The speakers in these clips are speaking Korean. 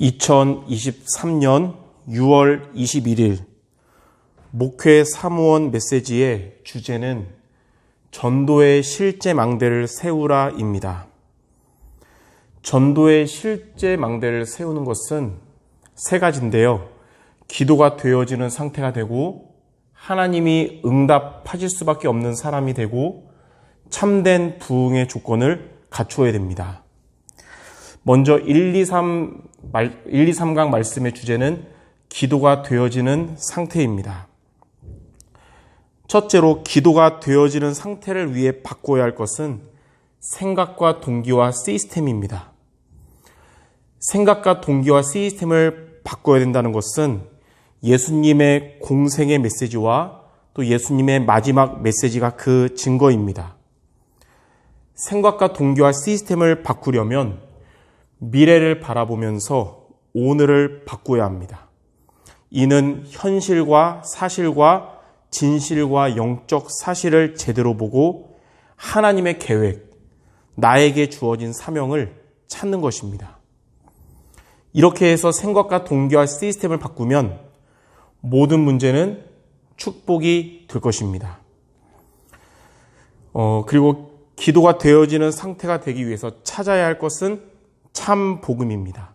2023년 6월 21일 목회 사무원 메시지의 주제는 전도의 실제 망대를 세우라입니다. 전도의 실제 망대를 세우는 것은 세 가지인데요. 기도가 되어지는 상태가 되고 하나님이 응답하실 수밖에 없는 사람이 되고 참된 부흥의 조건을 갖추어야 됩니다. 먼저 1, 2, 3, 1, 2, 3강 말씀의 주제는 기도가 되어지는 상태입니다. 첫째로 기도가 되어지는 상태를 위해 바꿔야 할 것은 생각과 동기와 시스템입니다. 생각과 동기와 시스템을 바꿔야 된다는 것은 예수님의 공생의 메시지와 또 예수님의 마지막 메시지가 그 증거입니다. 생각과 동기와 시스템을 바꾸려면 미래를 바라보면서 오늘을 바꿔야 합니다. 이는 현실과 사실과 진실과 영적 사실을 제대로 보고 하나님의 계획, 나에게 주어진 사명을 찾는 것입니다. 이렇게 해서 생각과 동기와 시스템을 바꾸면 모든 문제는 축복이 될 것입니다. 어, 그리고 기도가 되어지는 상태가 되기 위해서 찾아야 할 것은 참 복음입니다.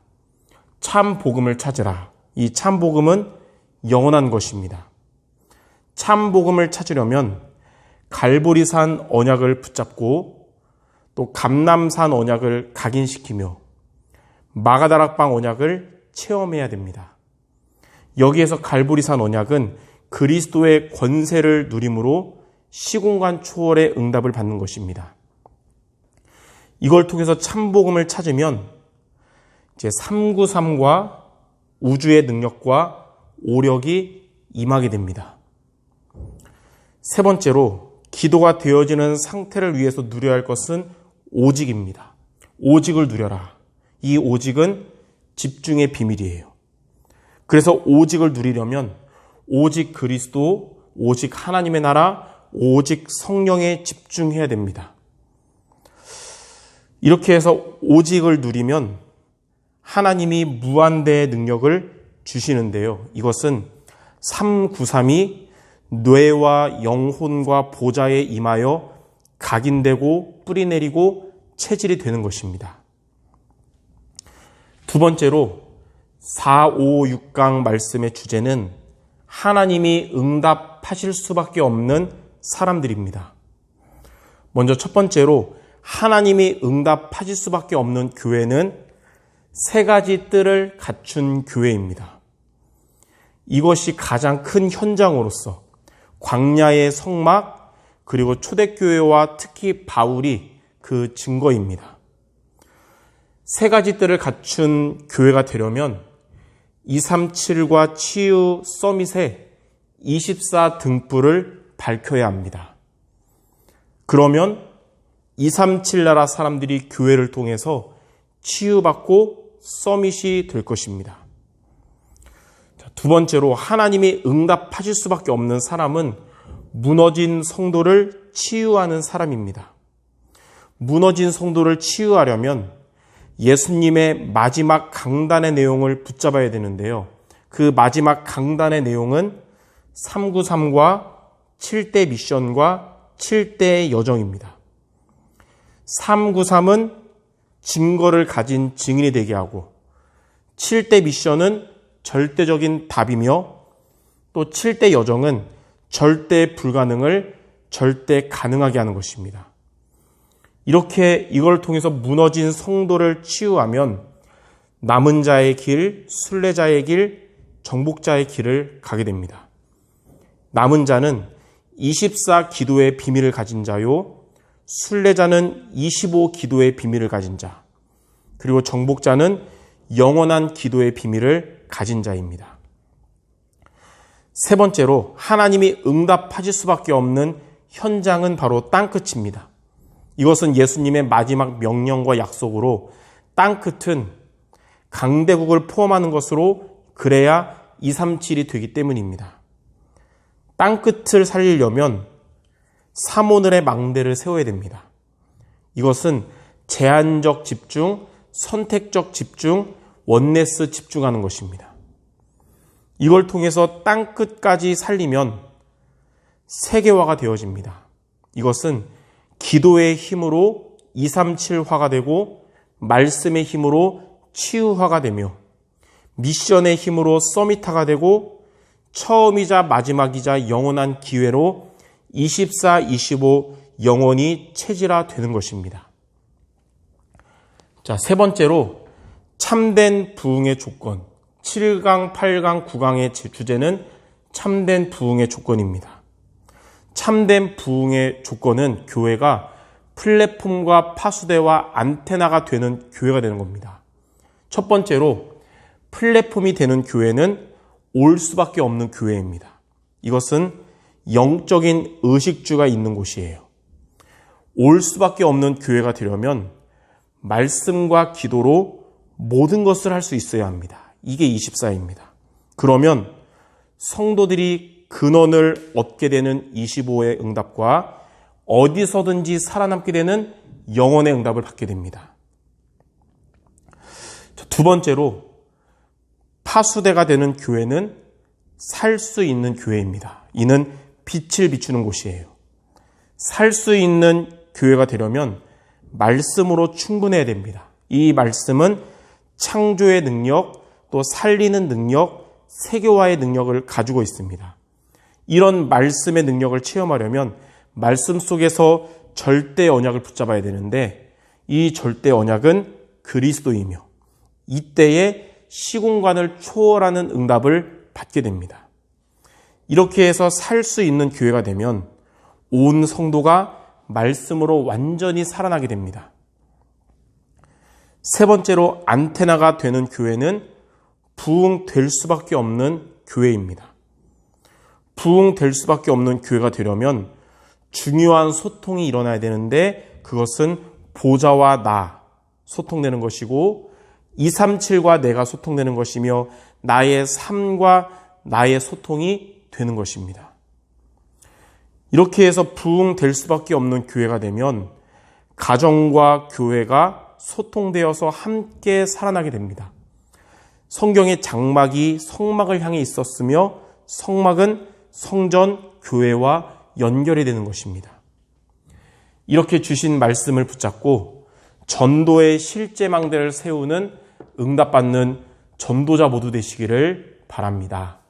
참 복음을 찾으라. 이 참 복음은 영원한 것입니다. 참 복음을 찾으려면 갈보리산 언약을 붙잡고 또 감남산 언약을 각인시키며 마가다락방 언약을 체험해야 됩니다. 여기에서 갈보리산 언약은 그리스도의 권세를 누림으로 시공간 초월의 응답을 받는 것입니다. 이걸 통해서 참복음을 찾으면 이제 393과 우주의 능력과 오력이 임하게 됩니다. 세 번째로 기도가 되어지는 상태를 위해서 누려야 할 것은 오직입니다. 오직을 누려라. 이 오직은 집중의 비밀이에요. 그래서 오직을 누리려면 오직 그리스도, 오직 하나님의 나라, 오직 성령에 집중해야 됩니다. 이렇게 해서 오직을 누리면 하나님이 무한대의 능력을 주시는데요. 이것은 393이 뇌와 영혼과 보좌에 임하여 각인되고 뿌리내리고 체질이 되는 것입니다. 두 번째로 4, 5, 6강 말씀의 주제는 하나님이 응답하실 수밖에 없는 사람들입니다. 먼저 첫 번째로 하나님이 응답하실 수밖에 없는 교회는 세 가지 뜰을 갖춘 교회입니다. 이것이 가장 큰 현장으로서 광야의 성막 그리고 초대교회와 특히 바울이 그 증거입니다. 세 가지 뜰을 갖춘 교회가 되려면 237과 치유 서밋에 24 등불을 밝혀야 합니다. 그러면 237 나라 사람들이 교회를 통해서 치유받고 서밋이 될 것입니다. 두 번째로 하나님이 응답하실 수밖에 없는 사람은 무너진 성도를 치유하는 사람입니다. 무너진 성도를 치유하려면 예수님의 마지막 강단의 내용을 붙잡아야 되는데요. 그 마지막 강단의 내용은 393과 7대 미션과 7대 여정입니다. 393은 증거를 가진 증인이 되게 하고 7대 미션은 절대적인 답이며 또 7대 여정은 절대 불가능을 절대 가능하게 하는 것입니다. 이렇게 이걸 통해서 무너진 성도를 치유하면 남은 자의 길, 순례자의 길, 정복자의 길을 가게 됩니다. 남은 자는 24 기도의 비밀을 가진 자요, 순례자는 25 기도의 비밀을 가진 자, 그리고 정복자는 영원한 기도의 비밀을 가진 자입니다. 세 번째로 하나님이 응답하실 수밖에 없는 현장은 바로 땅끝입니다. 이것은 예수님의 마지막 명령과 약속으로 땅끝은 강대국을 포함하는 것으로 그래야 237이 되기 때문입니다. 땅끝을 살리려면 사모늘의 망대를 세워야 됩니다. 이것은 제한적 집중, 선택적 집중, 원네스 집중하는 것입니다. 이걸 통해서 땅 끝까지 살리면 세계화가 되어집니다. 이것은 기도의 힘으로 237화가 되고 말씀의 힘으로 치유화가 되며 미션의 힘으로 서미타가 되고 처음이자 마지막이자 영원한 기회로 24, 25 영원히 체질화 되는 것입니다. 자, 세 번째로 참된 부흥의 조건. 7강, 8강, 9강의 주제는 참된 부흥의 조건입니다. 참된 부흥의 조건은 교회가 플랫폼과 파수대와 안테나가 되는 교회가 되는 겁니다. 첫 번째로 플랫폼이 되는 교회는 올 수밖에 없는 교회입니다. 이것은 영적인 의식주가 있는 곳이에요. 올 수밖에 없는 교회가 되려면 말씀과 기도로 모든 것을 할 수 있어야 합니다. 이게 24입니다. 그러면 성도들이 근원을 얻게 되는 25의 응답과 어디서든지 살아남게 되는 영원의 응답을 받게 됩니다. 두 번째로 파수대가 되는 교회는 살 수 있는 교회입니다. 이는 빛을 비추는 곳이에요. 살 수 있는 교회가 되려면 말씀으로 충분해야 됩니다. 이 말씀은 창조의 능력, 또 살리는 능력, 세계화의 능력을 가지고 있습니다. 이런 말씀의 능력을 체험하려면 말씀 속에서 절대 언약을 붙잡아야 되는데 이 절대 언약은 그리스도이며 이때에 시공간을 초월하는 응답을 받게 됩니다. 이렇게 해서 살 수 있는 교회가 되면 온 성도가 말씀으로 완전히 살아나게 됩니다. 세 번째로 안테나가 되는 교회는 부흥될 수밖에 없는 교회입니다. 부흥될 수밖에 없는 교회가 되려면 중요한 소통이 일어나야 되는데 그것은 보좌와 나 소통되는 것이고 237과 내가 소통되는 것이며 나의 삶과 나의 소통이 되는 것입니다. 이렇게 해서 부흥될 수밖에 없는 교회가 되면 가정과 교회가 소통되어서 함께 살아나게 됩니다. 성경의 장막이 성막을 향해 있었으며 성막은 성전, 교회와 연결이 되는 것입니다. 이렇게 주신 말씀을 붙잡고 전도의 실제망대를 세우는 응답받는 전도자 모두 되시기를 바랍니다.